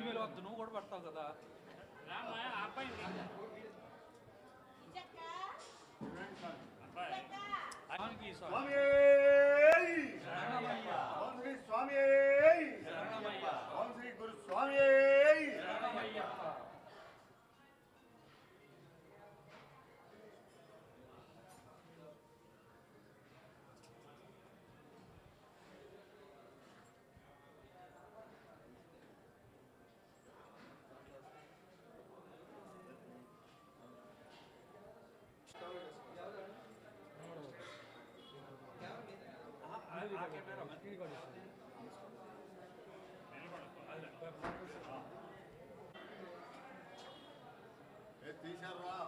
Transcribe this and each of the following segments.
వద్దు నువ్వు కూడా పడతావు కదా. స్వామి. స్వామి! తీశారా తల్లివి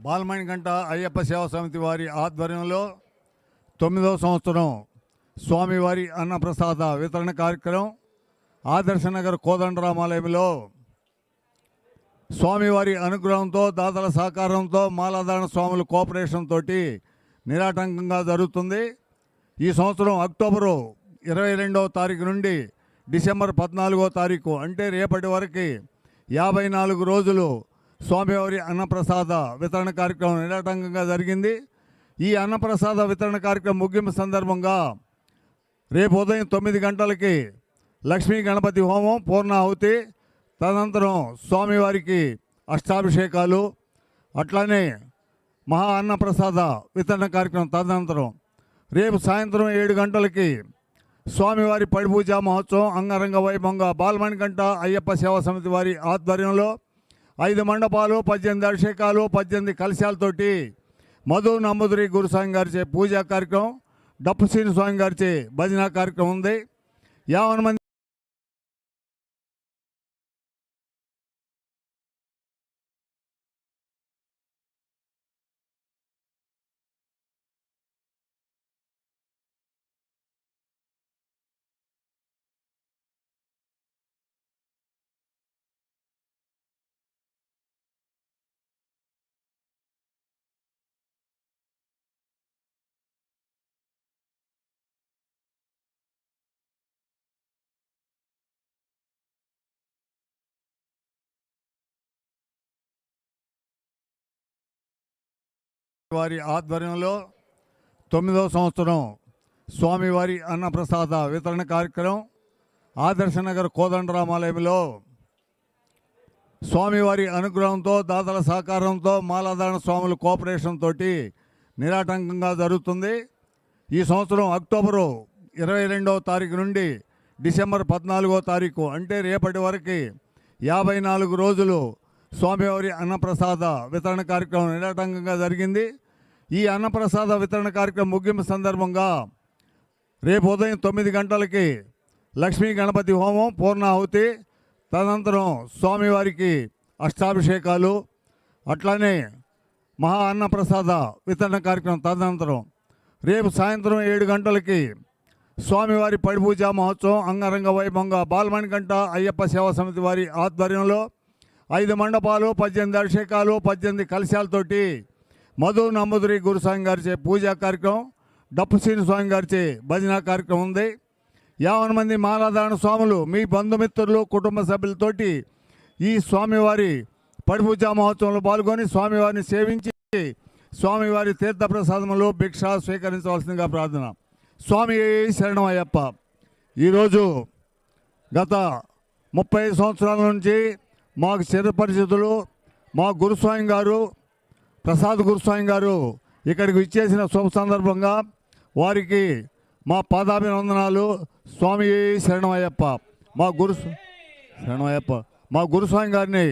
బాలమణి గంట అయ్యప్ప సేవా సమితి వారి ఆధ్వర్యంలో తొమ్మిదవ సంవత్సరం స్వామివారి అన్నప్రసాద వితరణ కార్యక్రమం ఆదర్శనగర్ కోదండరామాలయంలో స్వామివారి అనుగ్రహంతో దాతల సహకారంతో మాలాధారణ స్వాముల కోఆపరేషన్ తోటి నిరాటంకంగా జరుగుతుంది. ఈ సంవత్సరం అక్టోబరు ఇరవై రెండవ తారీఖు నుండి డిసెంబర్ పద్నాలుగో తారీఖు అంటే రేపటి వరకు యాభై నాలుగు రోజులు స్వామివారి అన్నప్రసాద వితరణ కార్యక్రమం నిరాటంకంగా జరిగింది. ఈ అన్నప్రసాద వితరణ కార్యక్రమం ముగింపు సందర్భంగా రేపు ఉదయం తొమ్మిది గంటలకి లక్ష్మీ గణపతి హోమం పూర్ణాహుతి తదనంతరం స్వామివారికి అష్టాభిషేకాలు అట్లానే మహా అన్నప్రసాద వితరణ కార్యక్రమం తదనంతరం. రేపు సాయంత్రం ఏడు గంటలకి స్వామివారి పడిపూజ మహోత్సవం అంగరంగ వైభవంగా బాలమణికంట అయ్యప్ప సేవా సమితి వారి ఆధ్వర్యంలో ఐదు మండపాలు పద్దెనిమిది అభిషేకాలు పద్దెనిమిది కలశాలతోటి మధు నమ్మదురి గురుస్వామి గారిచే పూజా కార్యక్రమం డప్పు శ్రీని స్వామి గారిచే భజన కార్యక్రమం ఉంది. యావన మంది వారి ఆధ్వర్యంలో తొమ్మిదవ సంవత్సరం స్వామివారి అన్నప్రసాద వితరణ కార్యక్రమం ఆదర్శనగర్ కోదండరామాలయంలో స్వామివారి అనుగ్రహంతో దాతల సహకారంతో మాలాధారణ స్వాముల కోఆపరేషన్ తోటి నిరాటంకంగా జరుగుతుంది. ఈ సంవత్సరం అక్టోబరు ఇరవై రెండవ తారీఖు నుండి డిసెంబర్ పద్నాలుగో తారీఖు అంటే రేపటి వరకు యాభై నాలుగు రోజులు స్వామివారి అన్నప్రసాద వితరణ కార్యక్రమం నిరాటంకంగా జరిగింది. ఈ అన్నప్రసాద వితరణ కార్యక్రమం ముగింపు సందర్భంగా రేపు ఉదయం తొమ్మిది గంటలకి లక్ష్మీ గణపతి హోమం పూర్ణాహుతి తదనంతరం స్వామివారికి అష్టాభిషేకాలు అట్లానే మహా అన్నప్రసాద వితరణ కార్యక్రమం తదనంతరం. రేపు సాయంత్రం ఏడు గంటలకి స్వామివారి పడిపూజా మహోత్సవం అంగరంగ వైభవంగా బాలమణికంఠ అయ్యప్ప సేవా సమితి వారి ఆధ్వర్యంలో ఐదు మండపాలు పద్దెనిమిది అభిషేకాలు పద్దెనిమిది కలశాలతోటి మధు నమ్మదురి గురుస్వామి గారిచే పూజా కార్యక్రమం డప్పు స్వామి గారిచే భజన కార్యక్రమం ఉంది. యావన మంది మాలాధారణ స్వాములు మీ బంధుమిత్రులు కుటుంబ సభ్యులతోటి ఈ స్వామివారి పడిపూజా మహోత్సవంలో పాల్గొని స్వామివారిని సేవించి స్వామివారి తీర్థప్రసాదములు భిక్ష స్వీకరించవలసిందిగా ప్రార్థన. స్వామి శరణం అయ్యప్ప. ఈరోజు గత ముప్పై ఐదు సంవత్సరాల నుంచి మాకు చిర పరిస్థితులు మా గురుస్వామి గారు ప్రసాద్ గురుస్వామి గారు ఇక్కడికి ఇచ్చేసిన శుభ సందర్భంగా వారికి మా పాదాభినందనాలు స్వామి శరణమయ్యప్ప మా గురు శరణమయ్యప్ప మా గురుస్వామి గారిని